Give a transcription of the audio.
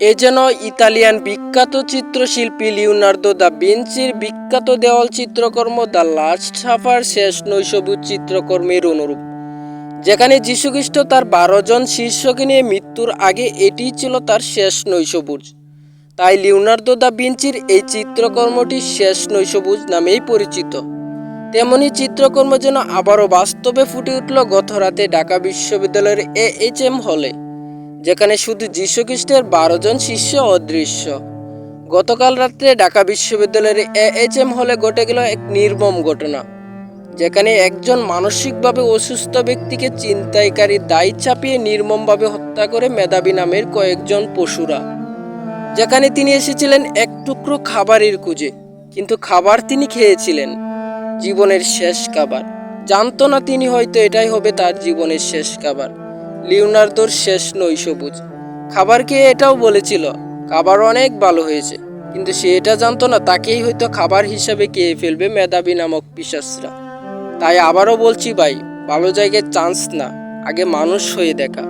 এ যেন ইতালিয়ান বিখ্যাত চিত্রশিল্পী লিওনার্দো দা ভিঞ্চির বিখ্যাত দেওয়াল চিত্রকর্ম দ্য লাস্ট সাফার শেষ নৈশভূত চিত্রকর্মের অনুরূপ। যেখানে যীশুখ্রিস্ট তার বারো জন শিষ্যকে নিয়ে মৃত্যুর আগে এটিই ছিল তার শেষ নৈশভুজ। তাই লিওনার্দো দা ভিঞ্চির এই চিত্রকর্মটি শেষ নৈশভুজ নামেই পরিচিত। তেমনি চিত্রকর্ম যেন আবারও বাস্তবে ফুটে উঠল গত রাতে ঢাকা বিশ্ববিদ্যালয়ের এ এইচ এম হলে। যেখানে শুধু যীশুখ্রিস্টের বারো জন শিষ্য অদৃশ্য। গতকাল রাত্রে ঢাকা বিশ্ববিদ্যালয়ের এ এম হলে ঘটে গেল এক নির্মম ঘটনা, যেখানে একজন মানসিকভাবে অসুস্থ ব্যক্তিকে চিন্তাইকারী দায় চাপিয়ে নির্মমভাবে হত্যা করে মেধাবী নামের কয়েকজন পশুরা। যেখানে তিনি এসেছিলেন এক টুকরো খাবারের খুঁজে কিন্তু খাবার তিনি খেয়েছিলেন, জীবনের শেষ খাবার। জানতো না তিনি হয়তো এটাই হবে তার জীবনের শেষ খাবার। লিওনার্দোর শেষ নৈশভুজ খাবার খেয়ে এটাও বলেছিল, খাবার অনেক ভালো হয়েছে, কিন্তু সে এটা জানতো না, তাকেই হয়তো খাবার হিসাবে খেয়ে ফেলবে মেধাবী নামক পিসাসরা তাই আবারও বলছি ভাই, ভালো জায়গায় চান্স না, আগে মানুষ হয়ে দেখা।